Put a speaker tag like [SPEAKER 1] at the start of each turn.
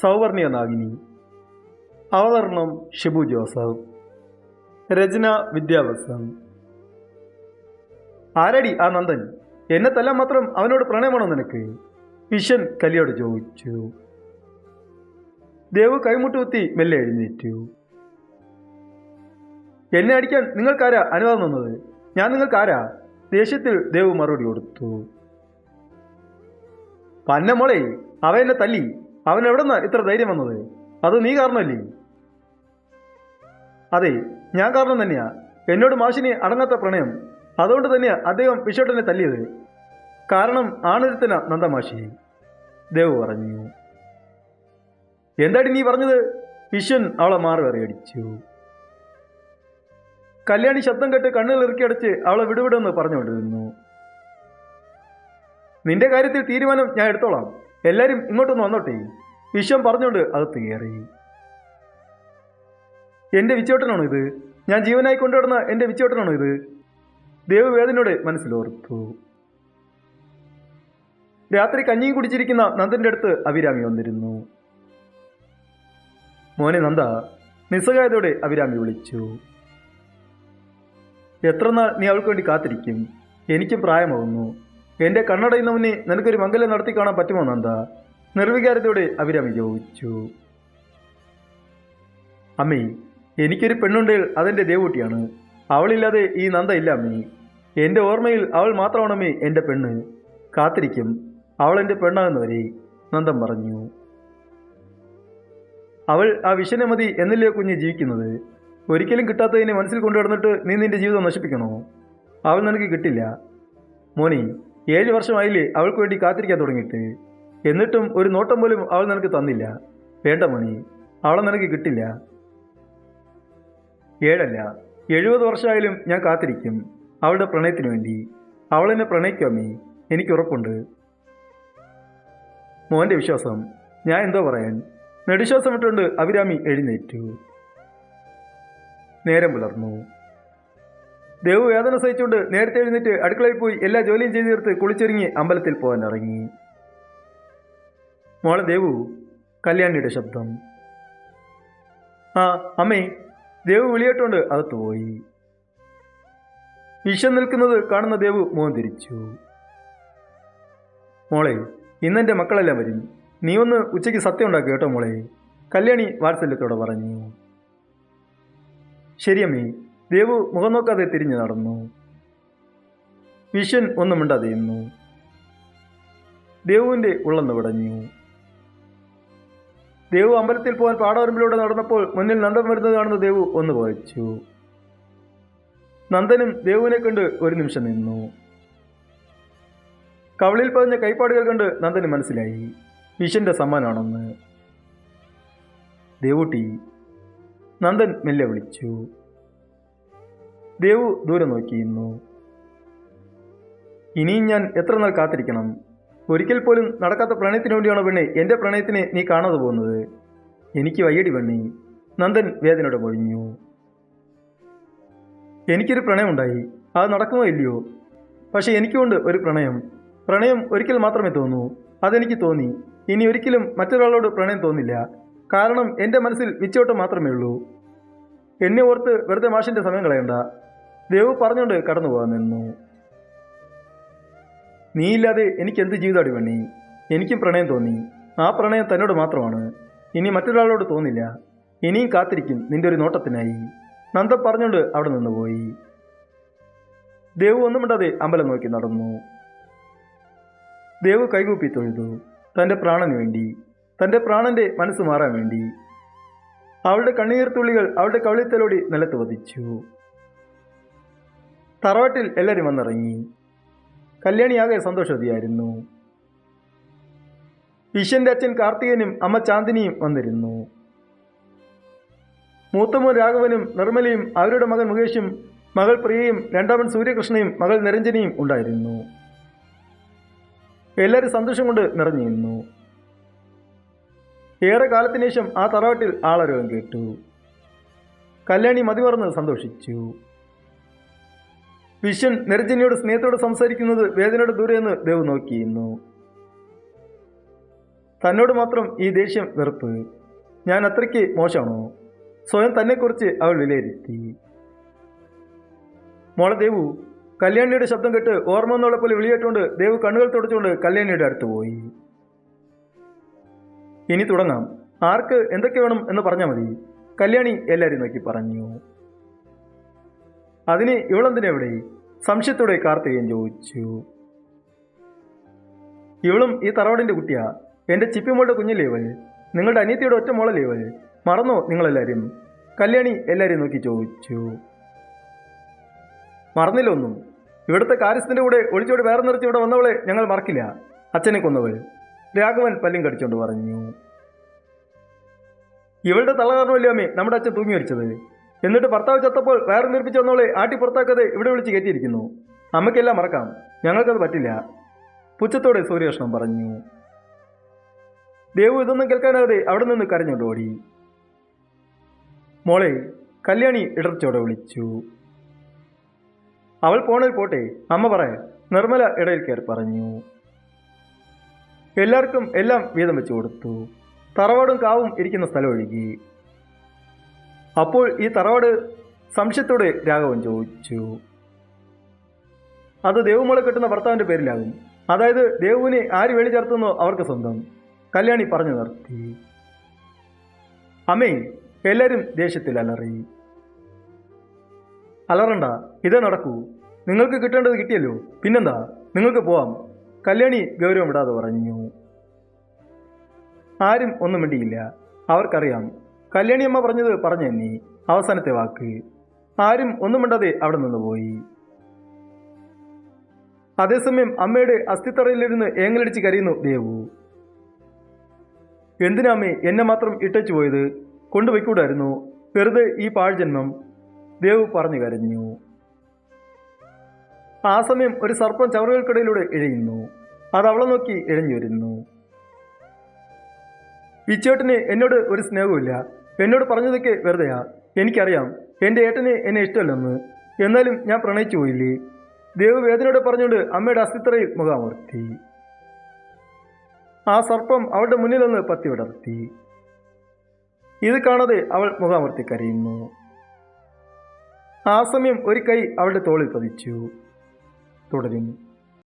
[SPEAKER 1] സൗവർണിക നാഗിനി അവതരണം ഷിബു ജോസഫ്. രചന വിദ്യാഭ്യാസം. ആരടി ആ നന്ദൻ? എന്നെ തല്ലാൻ മാത്രം അവനോട് പ്രണയമാണോ നിനക്ക്? വിഷൻ കലിയോട് ചോദിച്ചു. ദേവ് കൈമുട്ടുകുത്തി മെല്ലെ എഴുന്നേറ്റു. എന്നെ അടിക്കാൻ നിങ്ങൾക്കാരാ അനുവാദം തന്നത്? ഞാൻ നിങ്ങൾക്കാരാ? ദേഷ്യത്തിൽ ദേവ് മറുപടി കൊടുത്തു. പന്ന മോളെ അവ എന്നെ തല്ലി. അവൻ എവിടെന്നാ ഇത്ര ധൈര്യം വന്നത്? അത് നീ കാരണമല്ലേ? അതെ ഞാൻ കാരണം തന്നെയാ. എന്നോട് മാഷിനെ അടങ്ങാത്ത പ്രണയം. അതുകൊണ്ട് തന്നെയാ അദ്ദേഹം വിശ്വട്ടനെ തല്ലിയത്. കാരണം ആണൊരുത്തന നന്ദമാഷി ദേവ് പറഞ്ഞു. എന്താടി നീ പറഞ്ഞത്? വിശ്വൻ അവളെ മാറി അറിയടിച്ചു കല്യാണി ശബ്ദം കേട്ട് കണ്ണുകൾ ഇറക്കിയടച്ച് അവളെ വിടുവിടുമെന്ന് പറഞ്ഞുകൊണ്ടിരുന്നു. നിന്റെ കാര്യത്തിൽ തീരുമാനം ഞാൻ എടുത്തോളാം. എല്ലാരും ഇങ്ങോട്ടൊന്ന് വന്നോട്ടെ. വിശ്വം പറഞ്ഞുകൊണ്ട് അത് കയറി എന്റെ വിച്ചോട്ടനാണോ ഇത്? ഞാൻ ജീവനായി കൊണ്ടുവരുന്ന എന്റെ വിച്ചോട്ടനാണോ ഇത്? ദേവവേദനയോടെ മനസ്സിലോർത്തു. രാത്രി കഞ്ഞിയും കുടിച്ചിരിക്കുന്ന നന്ദന്റെ അടുത്ത് അഭിരാമി വന്നിരുന്നു. മോനെ നന്ദ നിസ്സഹായതയോടെ അഭിരാമി വിളിച്ചു. എത്ര നാൾ നീ അവൾക്ക് വേണ്ടി കാത്തിരിക്കും? എനിക്കും പ്രായമാവുന്നു. എന്റെ കണ്ണടയുന്ന മുന്നേ നിനക്കൊരു മംഗലം നടത്തി കാണാൻ പറ്റുമോ നന്ദ? നിർവികാരത്തോടെ അഭിരാമി ചോദിച്ചു. അമ്മേ എനിക്കൊരു പെണ്ണുണ്ടെങ്കിൽ അതെന്റെ ദേവൂട്ടിയാണ്. അവളില്ലാതെ ഈ നന്ദ ഇല്ല അമ്മേ. എന്റെ ഓർമ്മയിൽ അവൾ മാത്രമാണമ്മേ എന്റെ പെണ്ണ്. കാത്തിരിക്കും. അവൾ എന്റെ പെണ്ണാകുന്നവരെ നന്ദം പറഞ്ഞു. അവൾ ആ വിഷനെ മതി എന്നല്ലേ കുഞ്ഞ് ജീവിക്കുന്നത്? ഒരിക്കലും കിട്ടാത്തതിനെ മനസ്സിൽ കൊണ്ടുവന്നിട്ട് നീ നിന്റെ ജീവിതം നശിപ്പിക്കണോ? അവൾ നിനക്ക് കിട്ടില്ല. മോനി ഏഴ് വർഷമായില്ലേ അവൾക്ക് വേണ്ടി കാത്തിരിക്കാൻ തുടങ്ങിയിട്ട്. എന്നിട്ടും ഒരു നോട്ടം പോലും അവൾ നിനക്ക് തന്നില്ല. വേണ്ട മണി അവളെ നിനക്ക് കിട്ടില്ല. ഏഴല്ല എഴുപത് വർഷമായാലും ഞാൻ കാത്തിരിക്കും അവളുടെ പ്രണയത്തിന് വേണ്ടി. അവളെന്നെ പ്രണയിക്കാമി എനിക്ക് ഉറപ്പുണ്ട്. മോന്റെ വിശ്വാസം ഞാൻ എന്തോ പറയാൻ. നെടുശ്വാസം ഇട്ടുകൊണ്ട് അഭിരാമി എഴുന്നേറ്റു. നേരം പുലർന്നു. ദേവ് വേദന സഹിച്ചുകൊണ്ട് നേരത്തെ എഴുന്നേറ്റ് അടുക്കളയിൽ പോയി എല്ലാ ജോലിയും ചെയ്തു തീർത്ത് കുളിച്ചൊരുങ്ങി അമ്പലത്തിൽ പോകാൻ ഇറങ്ങി. മോളെ ദേവു കല്യാണിയുടെ ശബ്ദം. ആ അമ്മേ ദേവു വിളിയേട്ടുകൊണ്ട് അകത്ത് പോയി. വിഷം നിൽക്കുന്നത് കാണുന്ന ദേവു മോൻ തിരിച്ചു. മോളെ ഇന്നെന്റെ മക്കളെല്ലാം വരും. നീ ഒന്ന് ഉച്ചയ്ക്ക് സത്യം ഉണ്ടാക്കി കേട്ടോ മോളെ. കല്യാണി വാത്സല്യത്തോടെ പറഞ്ഞു. ശരിയമ്മേ ദേവു മുഖം നോക്കാതെ തിരിഞ്ഞു നടന്നു. വിഷൻ ഒന്നും മിണ്ടാതെയുന്നു ദേവുവിന്റെ ഉള്ളെന്ന് വിടഞ്ഞു ദേവു അമ്പലത്തിൽ പോകാൻ പാടവരമ്പിലൂടെ നടന്നപ്പോൾ മുന്നിൽ നന്ദൻ വരുന്നത് കാണുന്ന ദേവു ഒന്ന് വായിച്ചു നന്ദനും ദേവുവിനെ കണ്ട് ഒരു നിമിഷം നിന്നു. കവളിൽ പതിഞ്ഞ കൈപ്പാടുകൾ കണ്ട് നന്ദന് മനസ്സിലായി. വിഷന്റെ സമ്മാനാണെന്ന് ദേവുട്ടി നന്ദൻ മെല്ലെ വിളിച്ചു. ദേവു ദൂരെ നോക്കിയിരുന്നു. ഇനിയും ഞാൻ എത്ര നാൾ കാത്തിരിക്കണം? ഒരിക്കൽ പോലും നടക്കാത്ത പ്രണയത്തിന് വേണ്ടിയാണ് പെണ്ണെ എന്റെ പ്രണയത്തിനെ നീ കാണാതെ പോകുന്നത്? എനിക്ക് വയ്യടി പെണ്ണി. നന്ദൻ വേദനയോടെ പൊഴിഞ്ഞു എനിക്കൊരു പ്രണയമുണ്ടായി. അത് നടക്കുമോ ഇല്ലയോ? പക്ഷെ എനിക്കുണ്ട് ഒരു പ്രണയം. പ്രണയം ഒരിക്കൽ മാത്രമേ തോന്നൂ. അതെനിക്ക് തോന്നി. ഇനി ഒരിക്കലും മറ്റൊരാളോട് പ്രണയം തോന്നില്ല. കാരണം എന്റെ മനസ്സിൽ വിച്ചോട്ടം മാത്രമേ ഉള്ളൂ. എന്നെ ഓർത്ത് വെറുതെ മാഷിന്റെ സമയം കളയണ്ട. ദേവ് പറഞ്ഞുകൊണ്ട് കടന്നു പോകാൻ നിന്നു. നീയില്ലാതെ എനിക്ക് എന്ത് ജീവിതം വേണി എനിക്കും പ്രണയം തോന്നി. ആ പ്രണയം തന്നോട് മാത്രമാണ്. ഇനി മറ്റൊരാളോട് തോന്നില്ല. ഇനിയും കാത്തിരിക്കും നിന്റെ ഒരു നോട്ടത്തിനായി. നന്ദ പറഞ്ഞുകൊണ്ട് അവിടെ നിന്ന് പോയി. ദേവ് ഒന്നും മിണ്ടാതെ അമ്പലം നോക്കി നടന്നു. ദേവ് കൈകൂപ്പി തൊഴുതു. തന്റെ പ്രാണന് വേണ്ടി. തന്റെ പ്രാണന്റെ മനസ്സ് മാറാൻ വേണ്ടി. അവളുടെ കണ്ണീർത്തുള്ളികൾ അവളുടെ കവിളിത്തലോടി നിലത്ത് വധിച്ചു തറവാട്ടിൽ എല്ലാവരും വന്നിറങ്ങി. കല്യാണിയാകെ സന്തോഷവതിയായിരുന്നു. വിഷ്യന്റെ അച്ഛൻ കാർത്തികനും അമ്മ ചാന്ദിനിയും വന്നിരുന്നു. മൂത്തമോൻ രാഘവനും നിർമ്മലയും അവരുടെ മകൻ മുകേഷും മകൾ പ്രിയയും രണ്ടാമൻ സൂര്യകൃഷ്ണയും മകൾ നിരഞ്ജനിയും ഉണ്ടായിരുന്നു. എല്ലാവരും സന്തോഷം കൊണ്ട് നിറഞ്ഞിരുന്നു. ഏറെ കാലത്തിന് ശേഷം ആ തറവാട്ടിൽ ആളരോഗം കേട്ടു. കല്യാണി മതിമറന്ന് സന്തോഷിച്ചു. വിശ്വൻ നിരഞ്ജനിയോട് സ്നേഹത്തോട് സംസാരിക്കുന്നത് വേദനയുടെ ദൂരെ നിന്ന് ദേവ് നോക്കിയിരുന്നു. തന്നോട് മാത്രം ഈ ദേഷ്യം വെറുപ്പ്. ഞാൻ അത്രയ്ക്ക് മോശമാണോ? സ്വയം തന്നെക്കുറിച്ച് അവൾ വിലയിരുത്തി. മോളെ ദേവു കല്യാണിയുടെ ശബ്ദം കേട്ട് ഓർമ്മ എന്നുള്ള പോലെ വിളിയേറ്റുകൊണ്ട് ദേവ് കണ്ണുകൾ തുടച്ചുകൊണ്ട് കല്യാണിയുടെ അടുത്ത് പോയി. ഇനി തുടങ്ങാം. ആർക്ക് എന്തൊക്കെ വേണം എന്ന് പറഞ്ഞാൽ മതി. കല്യാണി എല്ലാവരും നോക്കി പറഞ്ഞു. അതിന് ഇവളെന്തിനാ എവിടെ സംശയത്തോടെ കാർത്തികൻ ചോദിച്ചു. ഇവളും ഈ തറവാടിന്റെ കുട്ടിയാ. എന്റെ ചിപ്പിമോളുടെ കുഞ്ഞല്ലേ ഇവൾ? നിങ്ങളുടെ അനിയത്തിയുടെ ഒറ്റ മോളല്ലേ ഇവൾ? മറന്നോ നിങ്ങളെല്ലാരും? കല്യാണി എല്ലാവരും നോക്കി ചോദിച്ചു. മറന്നില്ല ഒന്നും. ഇവിടുത്തെ കാര്യസ്ഥന്റെ കൂടെ ഒളിച്ചോടി വേറെ നിറച്ച് ഇവിടെ വന്നവളെ ഞങ്ങൾ മറക്കില്ല. അച്ഛനെ കൊന്നവൾ. രാഘവൻ പല്ലും കടിച്ചുകൊണ്ട് പറഞ്ഞു. ഇവളുടെ തള്ളകാരണമല്ലേ അമ്മേ നമ്മുടെ അച്ഛൻ തൂങ്ങി മരിച്ചത്. എന്നിട്ട് ഭർത്താവ് ചത്തപ്പോൾ വേറെ നിർമ്മിച്ചു വന്നോളെ ആട്ടി പുറത്താക്കാതെ ഇവിടെ വിളിച്ച് കയറ്റിയിരിക്കുന്നു. അമ്മയ്ക്കെല്ലാം മറക്കാം. ഞങ്ങൾക്കത് പറ്റില്ല. പുച്ഛത്തോടെ സൂര്യകൃഷ്ണൻ പറഞ്ഞു. ദേവു ഇതൊന്നും കേൾക്കാനാകാതെ അവിടെ നിന്ന് കരഞ്ഞോണ്ട് ഓടി. മോളെ കല്യാണി ഇടർച്ചോടെ വിളിച്ചു. അവൾ പോണേൽ പോട്ടെ അമ്മ പറ നിർമ്മല ഇടയിൽ കയറി പറഞ്ഞു. എല്ലാവർക്കും എല്ലാം വീതം വെച്ചു കൊടുത്തു. തറവാടും കാവും ഇരിക്കുന്ന സ്ഥലം ഒഴുകി. അപ്പോൾ ഈ തറവാട് സംശയത്തോടെ രാഘവൻ ചോദിച്ചു. അത് ദേവുമോളെ കെട്ടുന്ന ഭർത്താവിന്റെ പേരിലാകും. അതായത് ദേവുവിനെ ആര് വേണി ചേർത്തുന്നോ അവർക്ക് സ്വന്തം. കല്യാണി പറഞ്ഞു നിർത്തി. അമ്മേ എല്ലാവരും ദേഷ്യത്തിൽ അലറി. അലറണ്ട ഇതേ നടക്കൂ. നിങ്ങൾക്ക് കിട്ടേണ്ടത് കിട്ടിയല്ലോ. പിന്നെന്താ? നിങ്ങൾക്ക് പോവാം. കല്യാണി ഗൗരവം വിടാതെ പറഞ്ഞു. ആരും ഒന്നും മിണ്ടിയില്ല. അവർക്കറിയാം കല്യാണിയമ്മ പറഞ്ഞത് പറഞ്ഞു നീ അവസാനത്തെ വാക്ക്. ആരും ഒന്നും മിണ്ടാതെ അവിടെ നിന്ന് പോയി. അതേസമയം അമ്മയുടെ അസ്ഥിത്തറയിലിരുന്ന് ഏങ്ങലടിച്ച് കരയുന്നു ദേവു. എന്തിനാമേ എന്നെ മാത്രം ഇട്ടച്ചു പോയത്? കൊണ്ടുപോയിക്കൂടായിരുന്നു. വെറുതെ ഈ പാഴ്ജന്മം. ദേവു പറഞ്ഞു കരഞ്ഞു. ആ സമയം ഒരു സർപ്പം ചവറുകൾക്കിടയിലൂടെ ഇഴയുന്നു. അത് അവളെ നോക്കി ഇഴഞ്ഞു വരുന്നു. വിച്ചേട്ടന് എന്നോട് ഒരു സ്നേഹവുമില്ല. എന്നോട് പറഞ്ഞതൊക്കെ വെറുതെയാ എനിക്കറിയാം. എന്റെ ഏട്ടന് എന്നെ ഇഷ്ടമല്ലെന്ന്. എന്നാലും ഞാൻ പ്രണയിച്ചു പോയില്ലേ? ദേവ് വേദനയോടെ പറഞ്ഞുകൊണ്ട് അമ്മയുടെ അസ്ഥിത്രയിൽ മുഖാമർത്തി. ആ സർപ്പം അവളുടെ മുന്നിൽ നിന്ന് പത്തി വിടർത്തി. ഇത് കാണാതെ അവൾ മുഖാമർത്തി കരയുന്നു. ആ സമയം ഒരു കൈ അവളുടെ തോളിൽ പതിച്ചു. തുടരുന്നു.